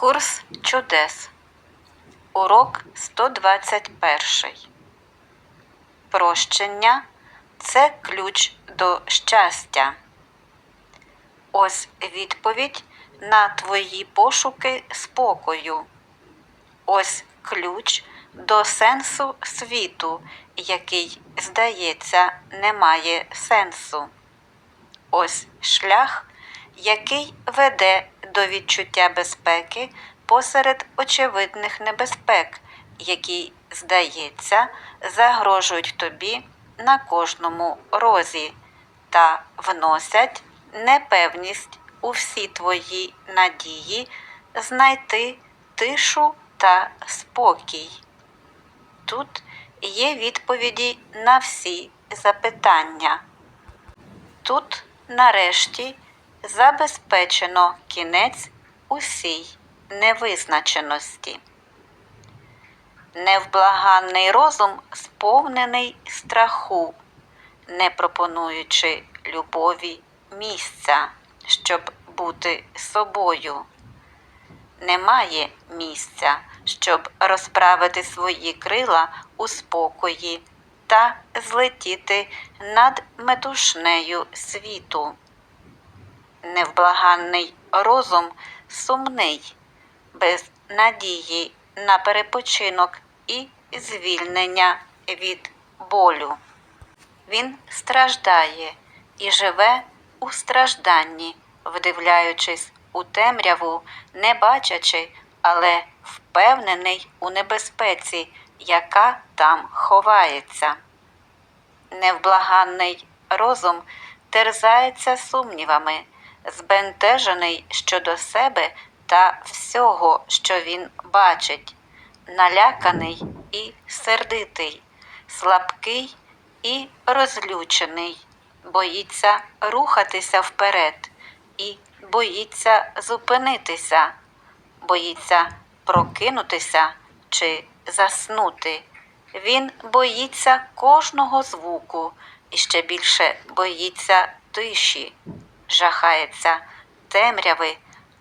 Курс чудес. Урок 121. Прощення це ключ до щастя. Ось відповідь на твої пошуки спокою. Ось ключ до сенсу світу, який, здається, не має сенсу. Ось шлях, який веде до відчуття безпеки посеред очевидних небезпек, які, здається, загрожують тобі на кожному розі та вносять непевність у всі твої надії знайти тишу та спокій. Тут є відповіді на всі запитання. Тут, нарешті, забезпечено кінець усій невизначеності. Невблаганний розум сповнений страху, не пропонуючи любові місця, щоб бути собою. Немає місця, щоб розправити свої крила у спокої та злетіти над метушнею світу. Невблаганний розум сумний, без надії на перепочинок і звільнення від болю. Він страждає і живе у стражданні, вдивляючись у темряву, не бачачи, але впевнений у небезпеці, яка там ховається. Невблаганний розум терзається сумнівами, збентежений щодо себе та всього, що він бачить, наляканий і сердитий, слабкий і розлючений, боїться рухатися вперед і боїться зупинитися, боїться прокинутися чи заснути. Він боїться кожного звуку і ще більше боїться тиші, жахається темряви,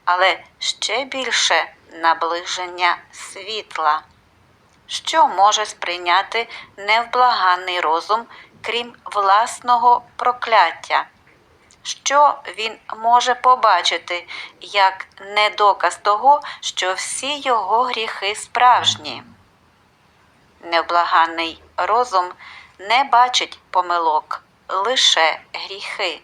але ще більше наближення світла. Що може сприйняти невблаганний розум, крім власного прокляття? Що він може побачити як недоказ того, що всі його гріхи справжні? Невблаганний розум не бачить помилок, лише гріхи.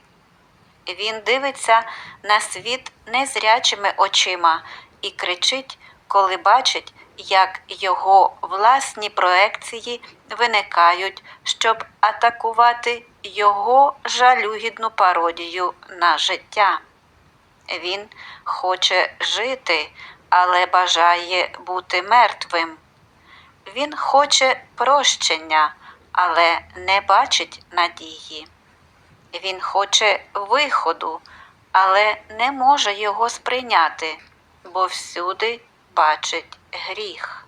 Він дивиться на світ незрячими очима і кричить, коли бачить, як його власні проекції виникають, щоб атакувати його жалюгідну пародію на життя. Він хоче жити, але бажає бути мертвим. Він хоче прощення, але не бачить надії. Він хоче виходу, але не може його сприйняти, бо всюди бачить гріх.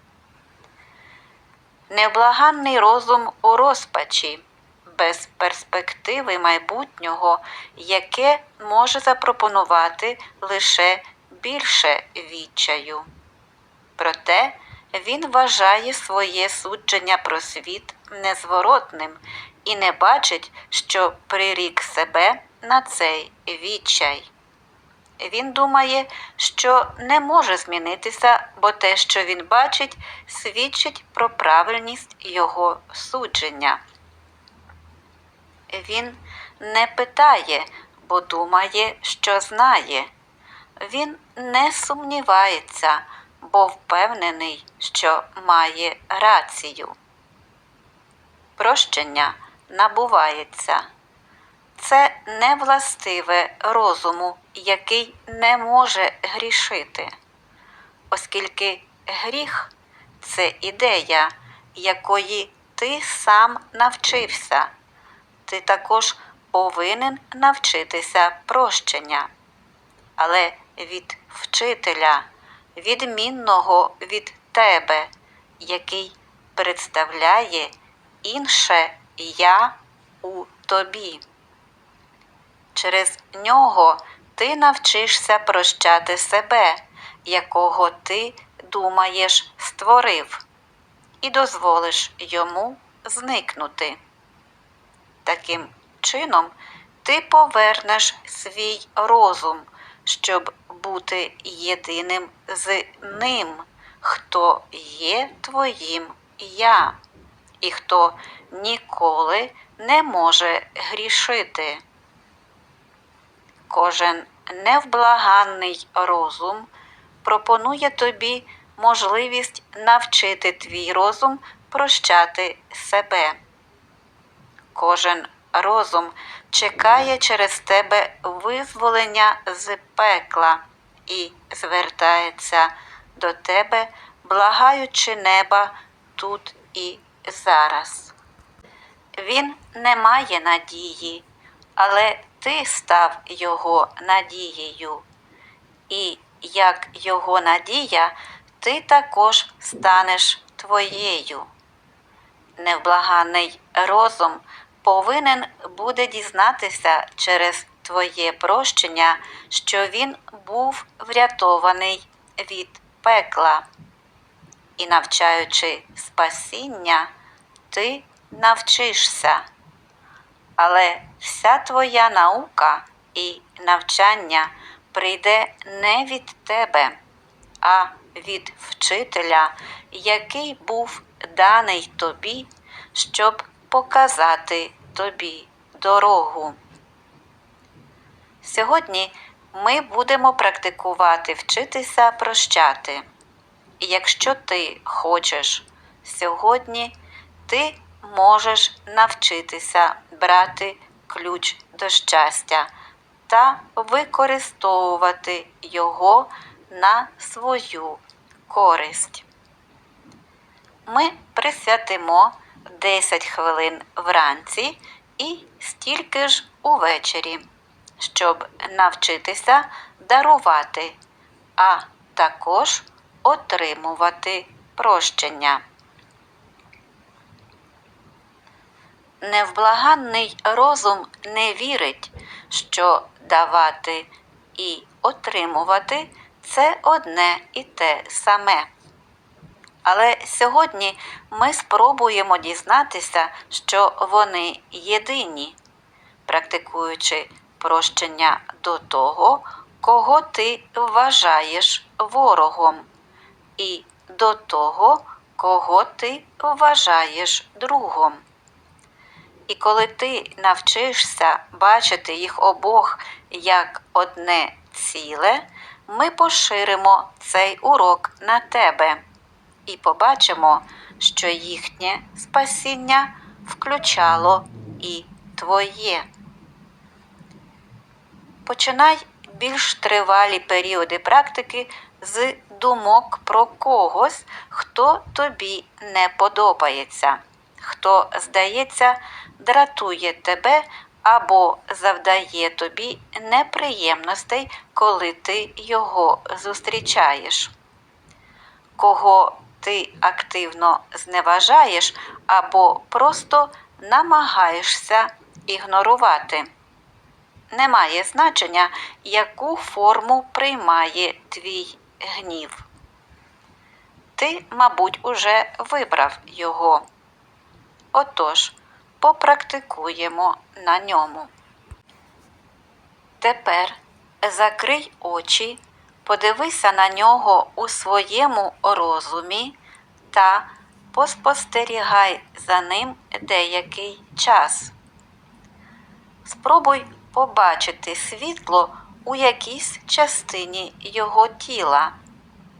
Невблаганний розум у розпачі, без перспективи майбутнього, яке може запропонувати лише більше відчаю. Проте він вважає своє судження про світ незворотним і не бачить, що прирік себе на цей відчай. Він думає, що не може змінитися, бо те, що він бачить, свідчить про правильність його судження. Він не питає, бо думає, що знає. Він не сумнівається, бо впевнений, що має рацію. Прощення набувається. Це не властиве розуму, який не може грішити, оскільки гріх це ідея, якої ти сам навчився. Ти також повинен навчитися прощення. Але від вчителя, відмінного від тебе, який представляє інше я у тобі. Через нього ти навчишся прощати себе, якого ти думаєш створив, і дозволиш йому зникнути. Таким чином, ти повернеш свій розум, щоб бути єдиним з ним, хто є твоїм я, і хто ніколи не може грішити. Кожен невблаганний розум пропонує тобі можливість навчити твій розум прощати себе. Кожен розум чекає через тебе визволення з пекла і звертається до тебе, благаючи неба тут і зараз. Він не має надії, але ти став його надією. І як його надія, ти також станеш твоєю. Невблаганний розум повинен буде дізнатися через твоє прощення, що він був врятований від пекла. І навчаючи спасіння, ти навчишся. Але вся твоя наука і навчання прийде не від тебе, а від вчителя, який був даний тобі, щоб показати тобі дорогу. Сьогодні ми будемо практикувати вчитися прощати. І якщо ти хочеш сьогодні, ти можеш навчитися брати ключ до щастя та використовувати його на свою користь. Ми присвятимо 10 хвилин вранці і стільки ж увечері, щоб навчитися дарувати, а також отримувати прощення. Невблаганний розум не вірить, що давати і отримувати це одне і те саме. Але сьогодні ми спробуємо дізнатися, що вони єдині, практикуючи прощення до того, кого ти вважаєш ворогом, і до того, кого ти вважаєш другом. І коли ти навчишся бачити їх обох як одне ціле, ми поширимо цей урок на тебе і побачимо, що їхнє спасіння включало і твоє. Починай більш тривалі періоди практики з думок про когось, хто тобі не подобається, хто, здається, дратує тебе або завдає тобі неприємностей, коли ти його зустрічаєш. Кого ти активно зневажаєш або просто намагаєшся ігнорувати. Немає значення, яку форму приймає твій гнів. Ти, мабуть, уже вибрав його. Отож, попрактикуємо на ньому. Тепер закрий очі, подивися на нього у своєму розумі та поспостерігай за ним деякий час. Спробуй побачити світло у якійсь частині його тіла,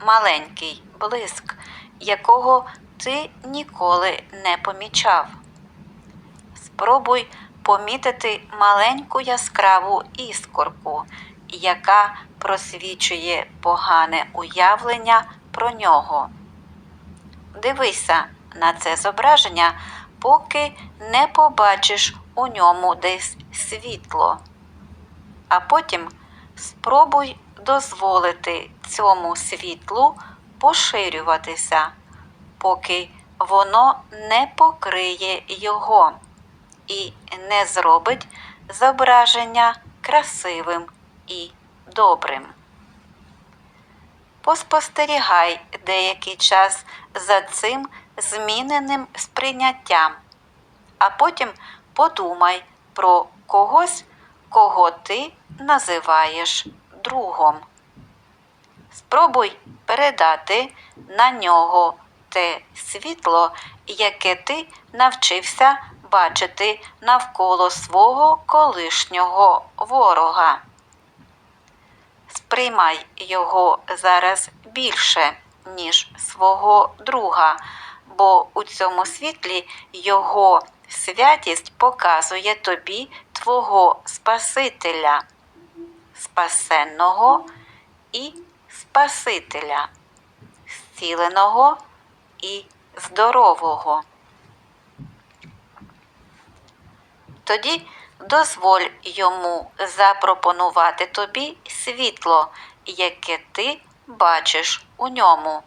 маленький блиск, якого ти ніколи не помічав. Спробуй помітити маленьку яскраву іскорку, яка просвічує погане уявлення про нього. Дивися на це зображення, поки не побачиш у ньому десь світло. А потім спробуй дозволити цьому світлу поширюватися, поки воно не покриє його і не зробить зображення красивим і добрим. поспостерігай деякий час за цим зміненим сприйняттям, а потім подумай про когось, кого ти називаєш другом. Спробуй передати на нього те світло, яке ти навчився бачити навколо свого колишнього ворога. Сприймай його зараз більше, ніж свого друга, бо у цьому світлі його святість показує тобі твого Спасителя, спасенного і Спасителя, зціленого і здорового. Тоді дозволь йому запропонувати тобі світло, яке ти бачиш у ньому.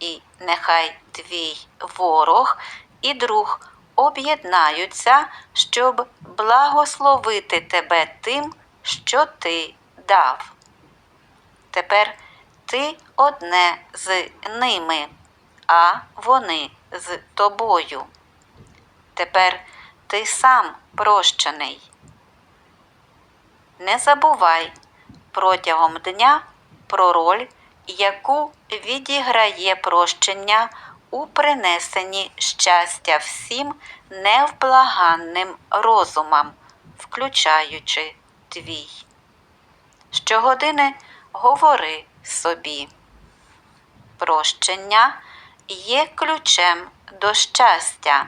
І нехай твій ворог і друг об'єднаються, щоб благословити тебе тим, що ти дав. Тепер ти одне з ними, а вони з тобою. Тепер ти сам прощений. Не забувай протягом дня про роль, яку відіграє прощення у принесенні щастя всім невблаганним розумам, включаючи твій. Щогодини говори собі. Прощення є ключем до щастя.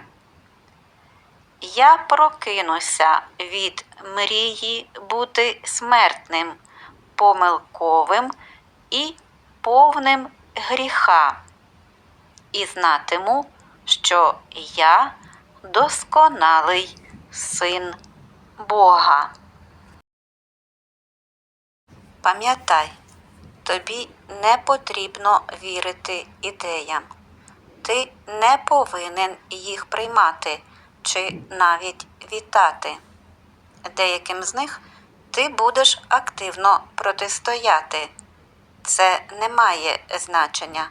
Я прокинуся від мрії бути смертним, помилковим і повним гріха, і знатиму, що я досконалий син Бога. Пам'ятай, тобі не потрібно вірити ідеям. Ти не повинен їх приймати чи навіть вітати. Деяким з них ти будеш активно протистояти. Це не має значення